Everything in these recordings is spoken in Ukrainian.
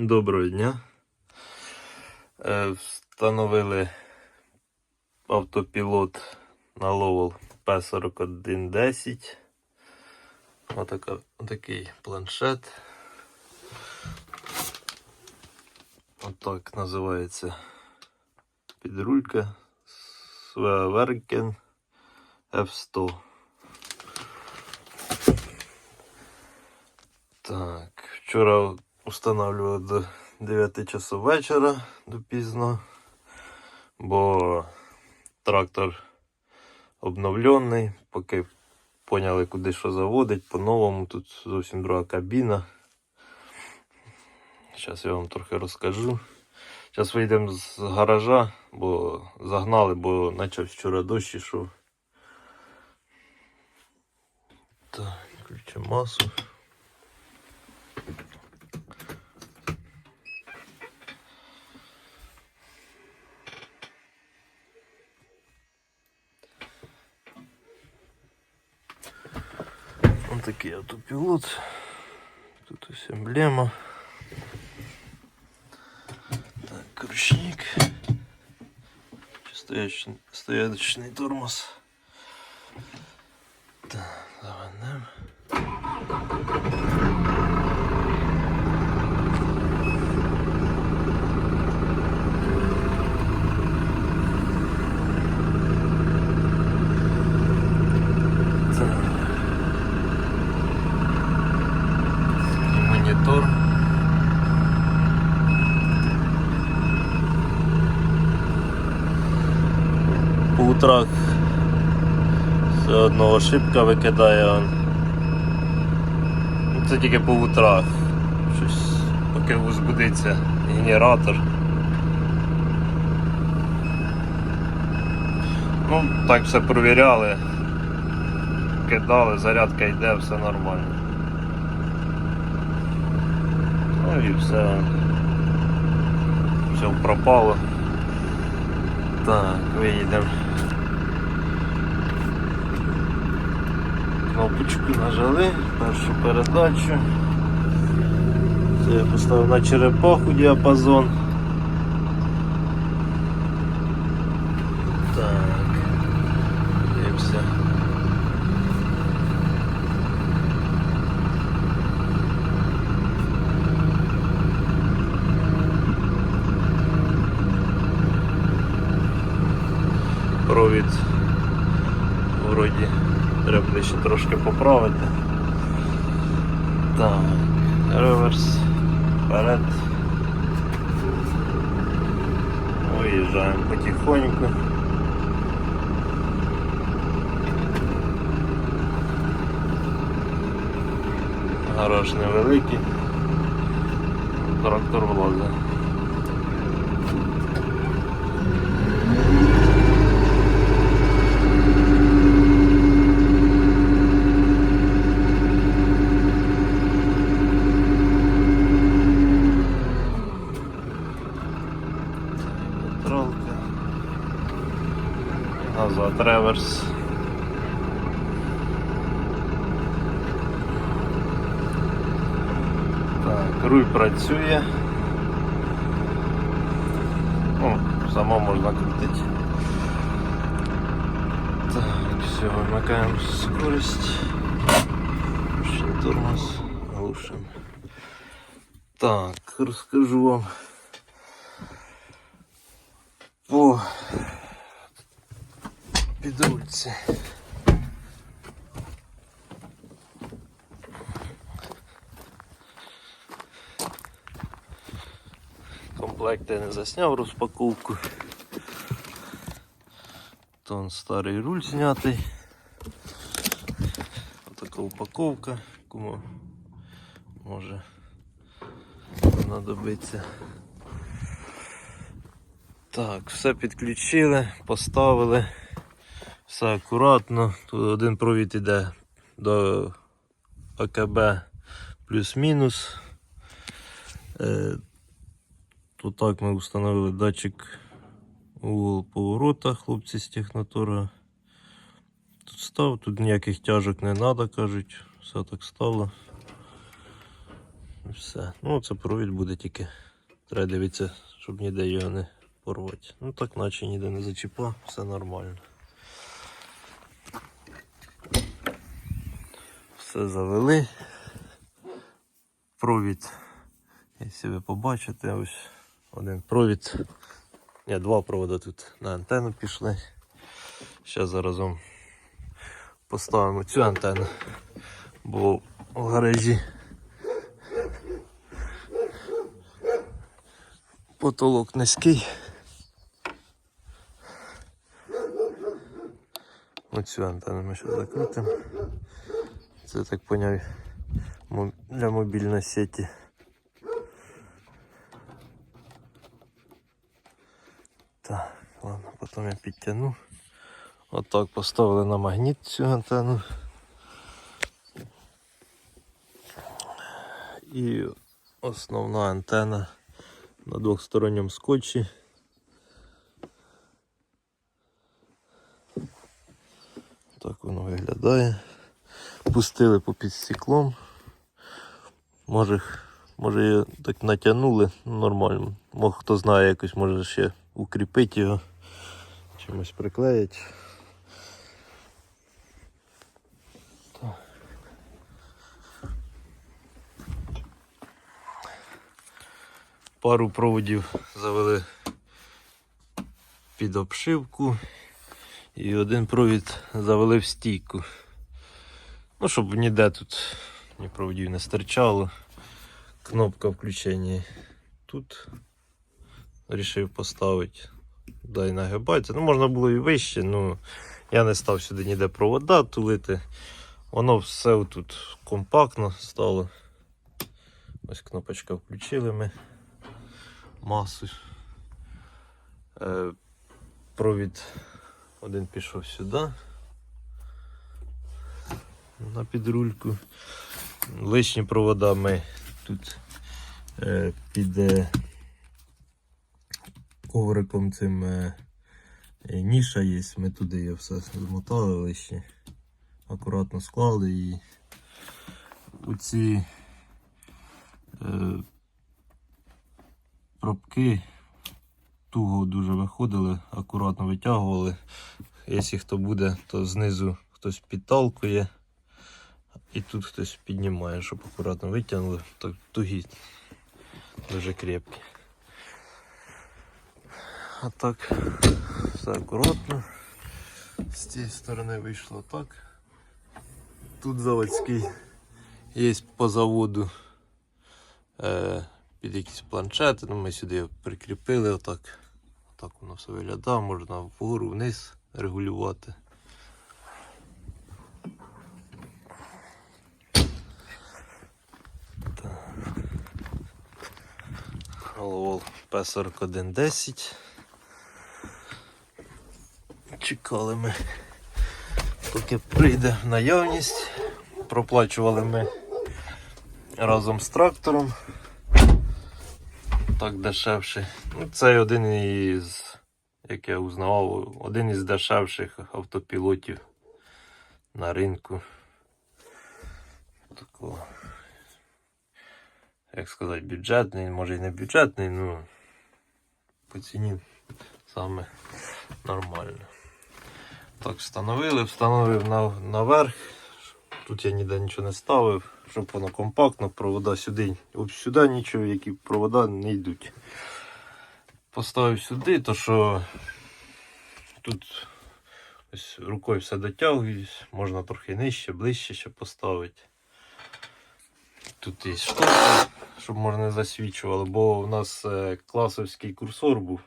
Доброго дня. Е, Встановили автопілот на Lowell P4110. Отака, отакий планшет. Отак називається підрулька Sweverken F100. Так, вчора устанавливав до 9 часов вечора до пізно, бо трактор обновлений, поки поняли, куди що заводить, по-новому тут зовсім друга кабіна. Зараз я вам трохи розкажу. Зараз вийдемо з гаража, бо загнали, бо почався вчора дощ ішов. Так, включимо масу. Ось такий автопілот. Тут ось емблема. Так, ручник. Стоячий, стоячий тормоз. Так, заведемо. Так. І монітор. Утрах все одно ошибка викидає. Ну, Це тільки по утрах. Щось поки возбудиться генератор. Ну, так все провіряли. Кидали, зарядка йде, все нормально. Ну і все. Все пропало. Так, виїдемо. Кнопочку нажали, першу передачу. Це я поставив на черепаху діапазон. Вперед. Виїжджаємо потихоньку. Гараж невеликий. Трактор влазить. Назад реверс. Так, руль працює. О, само можна крутити. Так, все, вимикаємо скорость. Тормоз глушимо. Так, розкажу вам по підрульці. Комплект я не засняв розпаковку. Тон старий руль знятий. Така упаковка, кому може знадобиться. Так, все підключили, поставили. Все акуратно. Тут один провід іде до АКБ плюс-мінус. Е, Тут так ми встановили датчик угол поворота, хлопці з технотора. Тут став, тут ніяких тяжок не треба, кажуть, все так стало. Все. Ну, це провід буде тільки. Треба дивитися, щоб ніде його не порвати. Ну так наче ніде не зачіпав, все нормально. Все завели. Провід. Якщо ви побачите, ось один провід. Ні, два проводи тут на антенну пішли. Зараз заразом поставимо цю антенну, бо в гаражі потолок низький. Оцю антенну ми ще закрутимо. Це так поняв для мобільної сеті. Так, ладно, потім я підтягну. Отак поставили на магніт цю антенну. І основна антенна на двохсторонньому скотчі. Так воно виглядає. Пустили по під стеклом. Може, може її так натягнули ну, нормально. Мог хто знає, якось може ще укріпити його, чимось приклеїть. Пару проводів завели під обшивку і один провід завели в стійку. Ну, щоб ніде тут ні проводів не стирчало. Кнопка включення тут. Рішив поставити. Дай нагибається. Ну, можна було і вище, ну я не став сюди ніде провода тулити. Воно все тут компактно стало. Ось кнопочка включили ми масу. Е, провід один пішов сюди. На підрульку. Лишні провода ми тут е, під е, ковриком цим е, ніша є. Ми туди його все змотали лишні. Акуратно склали і у ці е, пробки туго дуже виходили, акуратно витягували. Якщо хто буде, то знизу хтось підталкує. І тут хтось піднімає, щоб акуратно витягнули, так тугі дуже крепкі. А так, все акуратно. З цієї сторони вийшло так. Тут заводський є по заводу е, під якісь планшети, ну ми сюди прикріпили отак. Так воно все виглядає, можна вгору вниз регулювати. Головол P4110. Чекали ми, поки прийде в наявність. Проплачували ми разом з трактором. Так дешевше. Ну, це один із, як я узнавав, один із дешевших автопілотів на ринку. Такого як сказати, бюджетний, може і не бюджетний, ну по ціні саме нормально. Так, встановили, встановив на, наверх. Тут я ніде нічого не ставив, щоб воно компактно, провода сюди, ось сюди нічого, які провода не йдуть. Поставив сюди, то що тут ось рукою все дотягуюсь, можна трохи нижче, ближче ще поставити. Тут є штука, щоб можна не засвічувало, бо в нас е, класовський курсор був.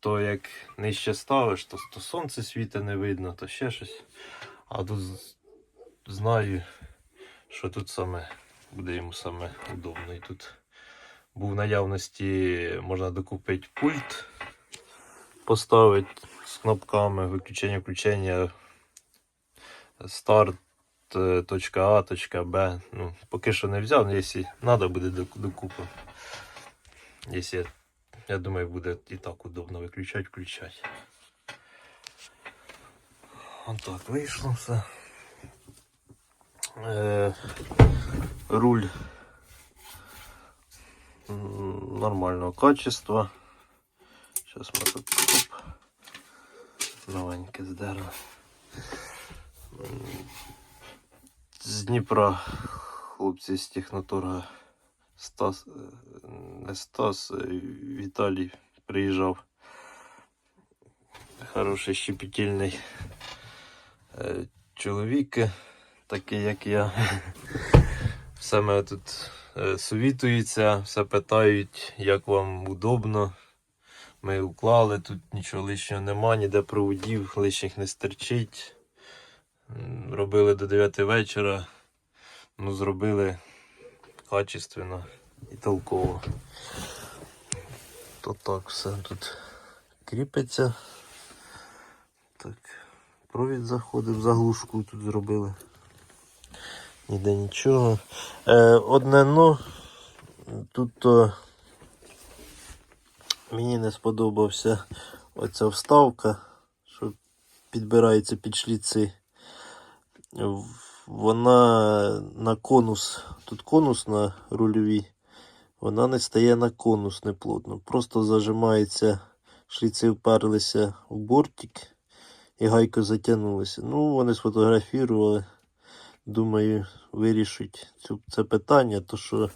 То як нижче ставиш, то, то сонце світа не видно, то ще щось. А тут знаю, що тут саме буде йому саме удобно. І тут був в наявності, можна докупити пульт, поставити з кнопками виключення, включення, старт точка А, точка Б. Ну, поки що не взяв, але якщо треба буде док- докупимо. Якщо, я думаю, буде і так удобно виключати, включати. Отак вийшло все. Е, руль нормального качества. Зараз ми тут новеньке з. З Дніпра хлопці з техноторга Стас, е, не Стас, Віталій приїжджав. Хороший щепетільний е, чоловік, такий як я. Все мене тут е, совітуються, все питають, як вам удобно. Ми уклали, тут нічого лишнього нема, ніде проводів, лишніх не стерчить. Робили до 9 вечора. Ну, зробили качественно і толково. То так все тут кріпиться. Так, провід заходив, заглушку тут зробили. Ніде нічого. Е, одне но. Тут то мені не сподобався оця вставка, що підбирається під шліци. Вона на конус, тут конус на рульовій, вона не стає на конус неплотно. Просто зажимається, шліци вперлися в бортик і гайко затягнулися. Ну, вони сфотографували. Думаю, вирішить це питання, то що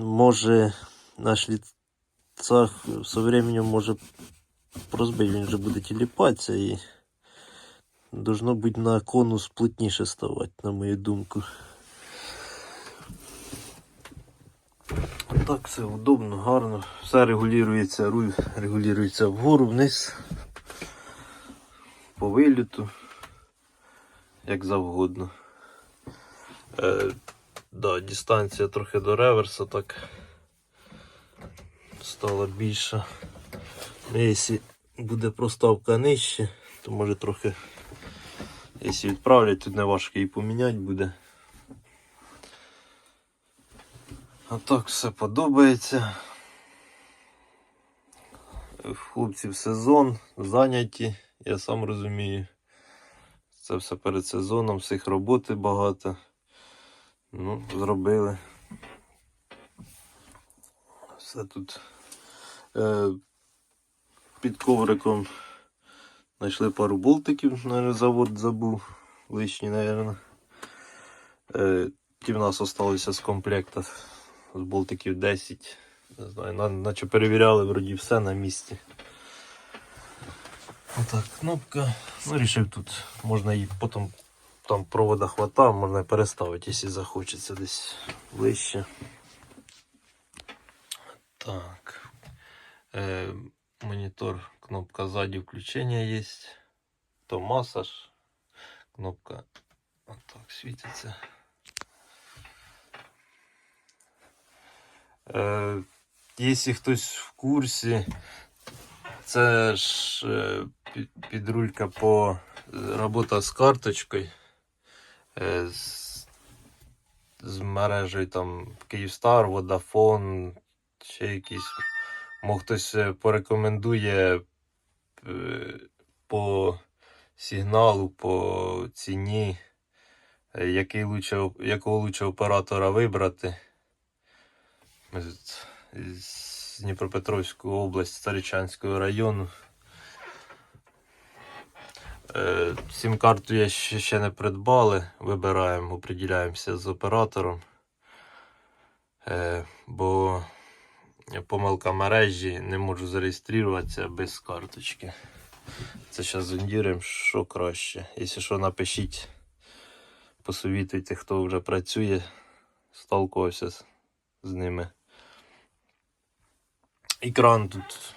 може на шліцах со временем може розбить, він вже буде тіліпатися і должно бути на конус плотніше ставати, на мою думку. Так, все удобно, гарно. Все регулюється, руль регулюється вгору, вниз, по виліту, як завгодно. Е, да, дистанція трохи до реверса так стала більша. Якщо буде проставка нижче, то може трохи, якщо відправлять, то не важко її поміняти буде. А так все подобається. Хлопців сезон, зайняті, я сам розумію. Це все перед сезоном, всіх роботи багато. Ну, зробили. Все тут е, під ковриком знайшли пару болтиків, наверное, завод забув. Лишні, наверное. Е, ті в нас залишилися з комплекта з болтиків 10. Не знаю, наче перевіряли, вроді все на місці. Отак, кнопка. Ну, рішив тут. Можна її потім там провода хвата, можна переставити, якщо захочеться десь ближче. Так. Е, монітор, кнопка ззаді включення є. То масаж. Кнопка отак світиться. Е, якщо хтось в курсі, це ж е, підрулька по е, робота з карточкою. Е, з, з мережею там Київстар, Vodafone, ще якісь. Мо хтось е, порекомендує е, по сигналу, по ціні, е, який лучше, якого лучше оператора вибрати. З Дніпропетровської області, Старичанського району. Сім-карту я ще, не придбали. Вибираємо, определяємося з оператором. Бо помилка мережі не можу зареєструватися без карточки. Це зараз зондіруємо, що краще. Якщо що, напишіть, посовітуйте, хто вже працює, сталкувався з, з ними. Екран тут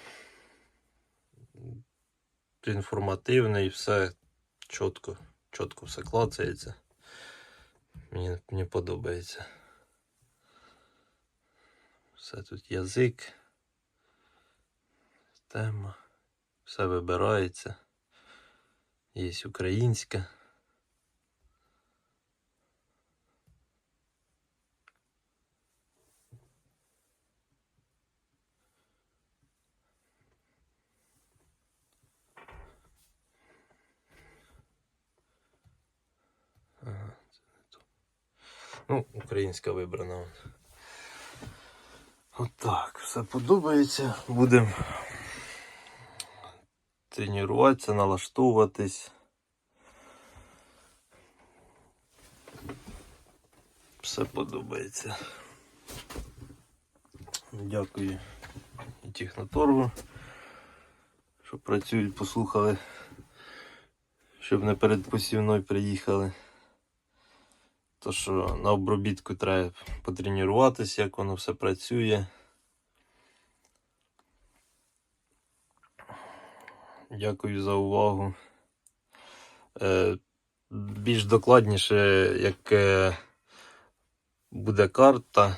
інформативний, все чітко, чітко все клацається. Мені, мені подобається. Все тут язик, тема, все вибирається. Є українська. Ну, українська вибрана. Отак, все подобається. Будемо тренуватися, налаштовуватись. Все подобається. Дякую і техноторгу, що працюють, послухали, щоб не перед посівною приїхали. То що на обробітку треба потренуватися, як воно все працює. Дякую за увагу. Е, більш докладніше, як е, буде карта,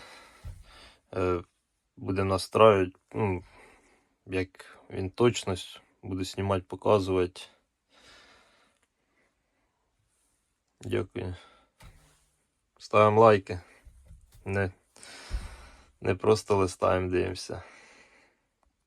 е, буде настраювати, ну, як він точність буде знімати, показувати. Дякую. Ставимо лайки. Не, не просто листаємо, дивимося.